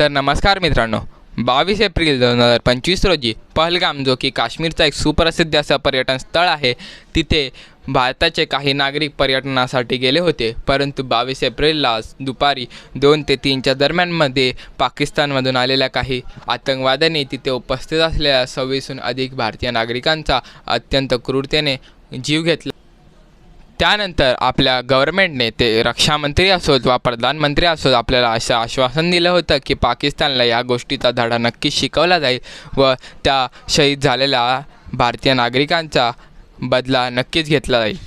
तर नमस्कार मित्रांनो. बावीस एप्रिल दोन हजार पंचवीस रोजी पहलगाम जो की काश्मीरचा एक सुप्रसिद्ध असं पर्यटन स्थळ आहे तिथे भारताचे काही नागरिक पर्यटनासाठी गेले होते. परंतु बावीस एप्रिलला दुपारी दोन ते तीनच्या दरम्यानमध्ये पाकिस्तानमधून आलेल्या काही आतंकवाद्यांनी तिथे उपस्थित असलेल्या सव्वीसहून अधिक भारतीय नागरिकांचा अत्यंत क्रूरतेने जीव घेतला. त्यानंतर आपल्या गव्हर्नमेंटने ते रक्षामंत्री असोत वा प्रधानमंत्री असोत आपल्याला असं आश्वासन दिलं होतं की पाकिस्तानला या गोष्टीचा धडा नक्कीच शिकवला जाईल व त्या शहीद झालेल्या भारतीय नागरिकांचा बदला नक्कीच घेतला जाईल.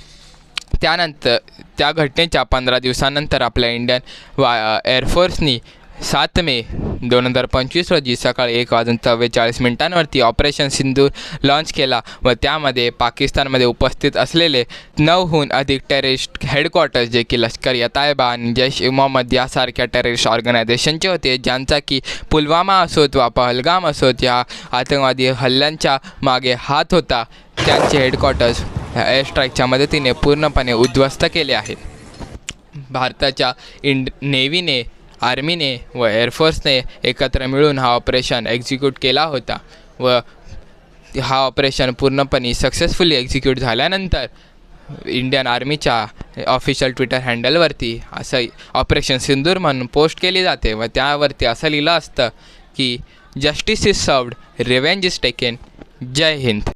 त्यानंतर त्या घटनेच्या पंधरा दिवसानंतर आपल्या इंडियन वा एअरफोर्सनी सात मे दोन हजार पंचवीस रोजी सकाळी एक वाजून चव्वेचाळीस मिनिटांवरती ऑपरेशन सिंदूर लॉन्च केला व त्यामध्ये पाकिस्तानमध्ये उपस्थित असलेले नऊहून अधिक टेररिस्ट हेडक्वार्टर्स जे की लष्कर या तायबा आणि जैश ए मोहम्मद यासारख्या टेररिस्ट ऑर्गनायझेशनचे होते ज्यांचा की पुलवामा असोत वा पहलगाम असोत या आतंकवादी हल्ल्यांच्या मागे हात होता. त्यांचे हेडक्वार्टर्स एअर स्ट्राईकच्या मदतीने पूर्णपणे उद्ध्वस्त केले आहेत. भारताच्या इंड नेव्हीने आर्मीने व एअरफोर्सने एकत्र मिळून हा ऑपरेशन एक्झिक्यूट केला होता व हा ऑपरेशन पूर्णपणे सक्सेसफुली एक्झिक्यूट झाल्यानंतर इंडियन आर्मीच्या ऑफिशियल ट्विटर हँडलवरती असं ऑपरेशन सिंदूर म्हणून पोस्ट केली जाते व त्यावरती असं लिहिलं असतं की justice is served revenge is taken Jai Hind.